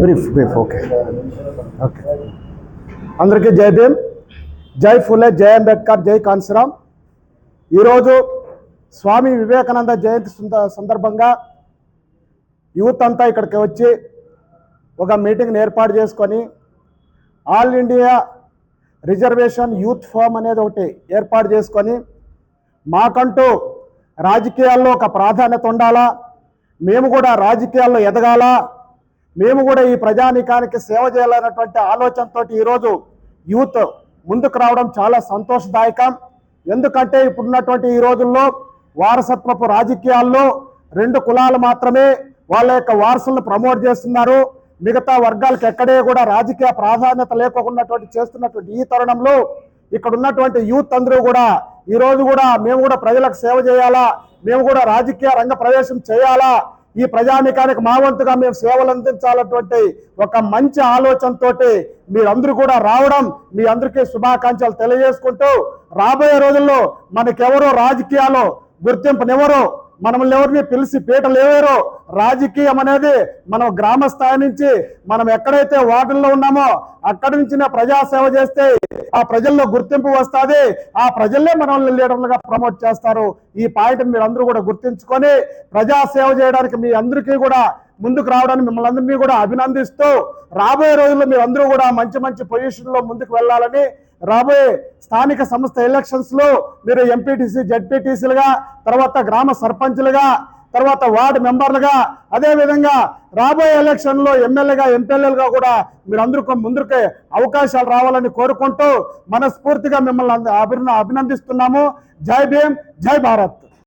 Brief brief okay okay అందరికీ జై భీమ్. జై ఫులే జై అంబేద్కర్ జై కాన్సరామ్. ఈరోజు స్వామి వివేకానంద జయంతి సంద- సందర్భంగా యూత్ అంతా ఇక్కడికి వచ్చి ఒక మీటింగ్ని ఏర్పాటు చేసుకొని all India reservation youth forum అనేది ఒకటి ఏర్పాటు చేసుకొని మాకంటూ రాజకీయాల్లో ఒక ప్రాధాన్యత ఉండాలా? మేము కూడా రాజకీయాల్లో ఎదగాలా? మేము కూడా ఈ ప్రజానీకానికి సేవ చేయాలన్నటువంటి ఆలోచనతో ఈరోజు యూత్ ముందుకు రావడం చాలా సంతోషదాయకం. ఎందుకంటే ఇప్పుడున్నటువంటి ఈ రోజుల్లో వారసత్వపు రాజకీయాల్లో రెండు కులాలు మాత్రమే వాళ్ళ యొక్క వారసులను ప్రమోట్ చేస్తున్నారు. మిగతా వర్గాలకు ఎక్కడే కూడా రాజకీయ ప్రాధాన్యత లేకున్నటువంటి చేస్తున్నటువంటి ఈ తరుణంలో ఇక్కడ ఉన్నటువంటి యూత్ అందరూ కూడా ఈ రోజు కూడా మేము కూడా ప్రజలకు సేవ చేయాలా? మేము కూడా రాజకీయ రంగ ప్రవేశం చేయాలా? ఈ ప్రజానికానికి మా వంతుగా మేము సేవలు అందించాలటువంటి ఒక మంచి ఆలోచనతోటి మీరందరూ కూడా రావడం మీ అందరికీ శుభాకాంక్షలు తెలియజేసుకుంటూ రాబోయే రోజుల్లో మనకెవరో రాజకీయాలు గుర్తింపునివ్వరు. మనల్ని ఎవరిని పిలిచి పీటలు ఎవరో రాజకీయం అనేది మనం గ్రామ స్థాయి నుంచి మనం ఎక్కడైతే వార్డుల్లో ఉన్నామో అక్కడి నుంచి ప్రజా సేవ చేస్తే ఆ ప్రజల్లో గుర్తింపు వస్తుంది. ఆ ప్రజల్లే మనల్ని లీడర్లుగా ప్రమోట్ చేస్తారు. ఈ పాయింట్ మీరు అందరూ కూడా గుర్తించుకొని ప్రజా సేవ చేయడానికి మీ అందరికీ కూడా ముందుకు రావడానికి మిమ్మల్ని అందరినీ కూడా అభినందిస్తూ రాబోయే రోజుల్లో మీరు అందరూ కూడా మంచి మంచి పొజిషన్లో ముందుకు వెళ్ళాలని రాబోయే స్థానిక సంస్థ ఎలక్షన్స్లో మీరు ఎంపీటీసీ జడ్పీటీసీలుగా తర్వాత గ్రామ సర్పంచ్లుగా తర్వాత వార్డు మెంబర్లుగా అదేవిధంగా రాబోయే ఎలక్షన్లో ఎమ్మెల్యేగా ఎంపీఎల్ఏలుగా కూడా మీరు అందరూ ముందుకే అవకాశాలు రావాలని కోరుకుంటూ మనస్ఫూర్తిగా మిమ్మల్ని అభిన- అభినందిస్తున్నాము. జై భీమ్ జై భారత్.